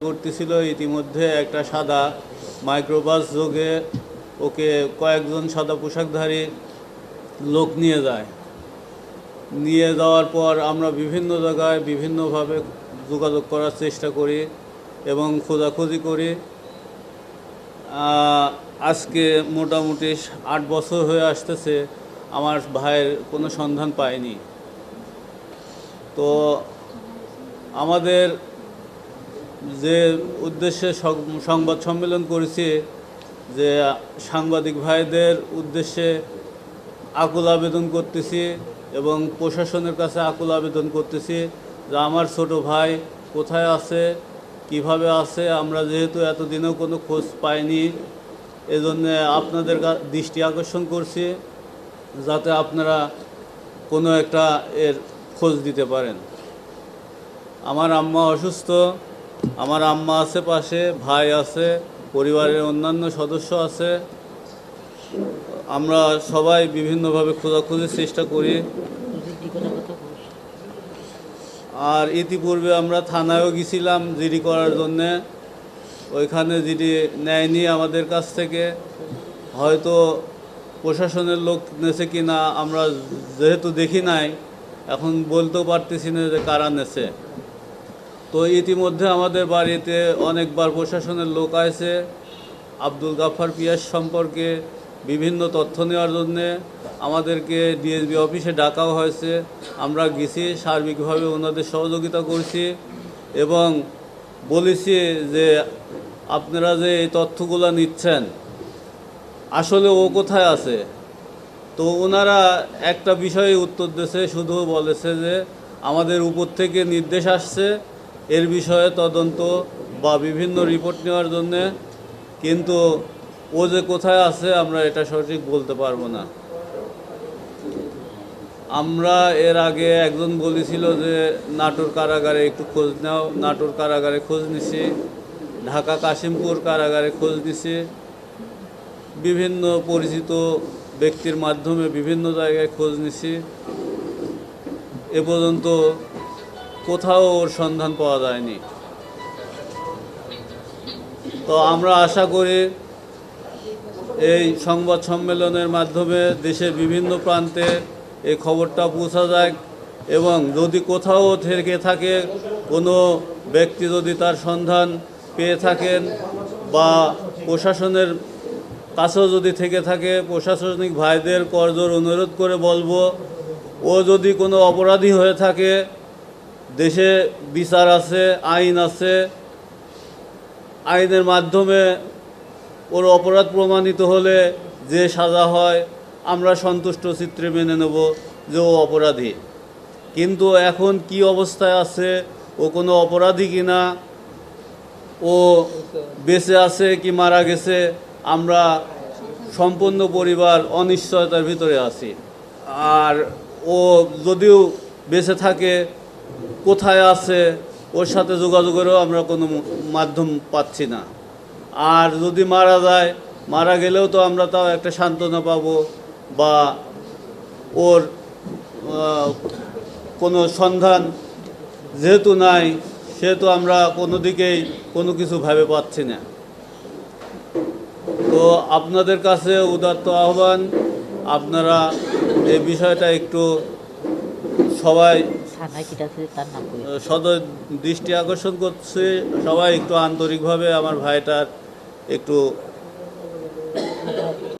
করতেছিল ইতিমধ্যে একটা সাদা মাইক্রোবাস যোগে ওকে কয়েকজন সাদা পোশাকধারী লোক নিয়ে যায়। নিয়ে যাওয়ার পর আমরা বিভিন্ন জায়গায় বিভিন্নভাবে যোগাযোগ করার চেষ্টা করি এবং খোঁজাখুঁজি করি। আজকে মোটামুটি আট বছর হয়ে আসতেছে, আমার ভাইয়ের কোনো সন্ধান পায়নি তো আমাদের যে উদ্দেশ্যে সংবাদ সম্মেলন করেছি, যে সাংবাদিক ভাইদের উদ্দেশ্যে আকুল আবেদন করতেছি এবং প্রশাসনের কাছে আকুল আবেদন করতেছি যে আমার ছোট ভাই কোথায় আছে, কীভাবে আছে, আমরা যেহেতু এতদিনেও কোনো খোঁজ পাইনি, এজন্য আপনাদের দৃষ্টি আকর্ষণ করছি যাতে আপনারা কোনো একটা এর খোঁজ দিতে পারেন। আমার আম্মা অসুস্থ আমার আম্মা আছে পাশে, ভাই আছে, পরিবারের অন্যান্য সদস্য আছে। আমরা সবাই বিভিন্নভাবে খোঁজাখুঁজির চেষ্টা করি। আর ইতিপূর্বে আমরা থানায়ও গেছিলাম জিডি করার জন্যে। ওইখানে জিডি নেয়নি আমাদের কাছ থেকে। হয়তো প্রশাসনের লোক নেছে কি না আমরা যেহেতু দেখি নাই, এখন বলতেও পারতেছি না যে কারা নেছে। তো ইতিমধ্যে আমাদের বাড়িতে অনেকবার প্রশাসনের লোক আছে আব্দুল গাফার পিয়াস সম্পর্কে বিভিন্ন তথ্য নেওয়ার জন্যে আমাদেরকে ডিএসবি অফিসে ডাকাও হয়েছে। আমরা গেছি, সার্বিকভাবে ওনাদের সহযোগিতা করছি এবং বলেছি যে আপনারা যে এই তথ্যগুলো নিচ্ছেন, আসলে ও কোথায় আছে? তো ওনারা একটা বিষয়ে উত্তর দিয়েছে, শুধু বলেছে যে আমাদের উপর থেকে নির্দেশ আসছে এর বিষয়ে তদন্ত বা বিভিন্ন রিপোর্ট নেওয়ার জন্যে, কিন্তু ও যে কোথায় আছে আমরা এটা সঠিক বলতে পারব না। আমরা এর আগে একজন বলেছিল যে, নাটোর কারাগারে একটু খোঁজ নাও, নাটোর কারাগারে খোঁজ নিছি, ঢাকা কাশিমপুর কারাগারে খোঁজ নিছি। বিভিন্ন পরিচিত ব্যক্তির মাধ্যমে বিভিন্ন জায়গায় খোঁজ নিছি। এ পর্যন্ত কোথাও ওর সন্ধান পাওয়া যায়নি। তো আমরা আশা করি এই সংবাদ সম্মেলনের মাধ্যমে দেশের বিভিন্ন প্রান্তে এই খবরটা পৌঁছা যায় এবং যদি কোথাও থেকে থাকে কোনো ব্যক্তি যদি তার সন্ধান পেয়ে থাকেন বা প্রশাসনের কাছেও যদি থেকে থাকে, প্রশাসনিক ভাইদের করজোর অনুরোধ করে বলব, ও যদি কোনো অপরাধী হয়ে থাকে দেশে বিচার আছে, আইন আছে। আইনের মাধ্যমে ওর অপরাধ প্রমাণিত হলে যে সাজা হয়, আমরা সন্তুষ্ট চিত্রে মেনে নেব যে ও অপরাধী। কিন্তু এখন কি অবস্থায় আছে, ও কোনো অপরাধী কিনা ও বেঁচে আছে কি মারা গেছে, আমরা সম্পূর্ণ পরিবার অনিশ্চয়তার ভিতরে আছি। আর ও যদিও বেঁচে থাকে কোথায় আছে, ওর সাথে যোগাযোগেরও আমরা কোনো মাধ্যম পাচ্ছি না। আর যদি মারা যায়, মারা গেলেও তো আমরা তাও একটা সান্ত্বনা পাবো বা ওর কোনো সন্ধান যেহেতু নাই, সেহেতু আমরা কোনো দিকেই কোনো কিছু ভাবে পাচ্ছি না। তো আপনাদের কাছে উদাত্ত আহ্বান, আপনারা এই বিষয়টা একটু সবাই সদয় দৃষ্টি আকর্ষণ করছে সবাই একটু আন্তরিকভাবে আমার ভাইটার একটু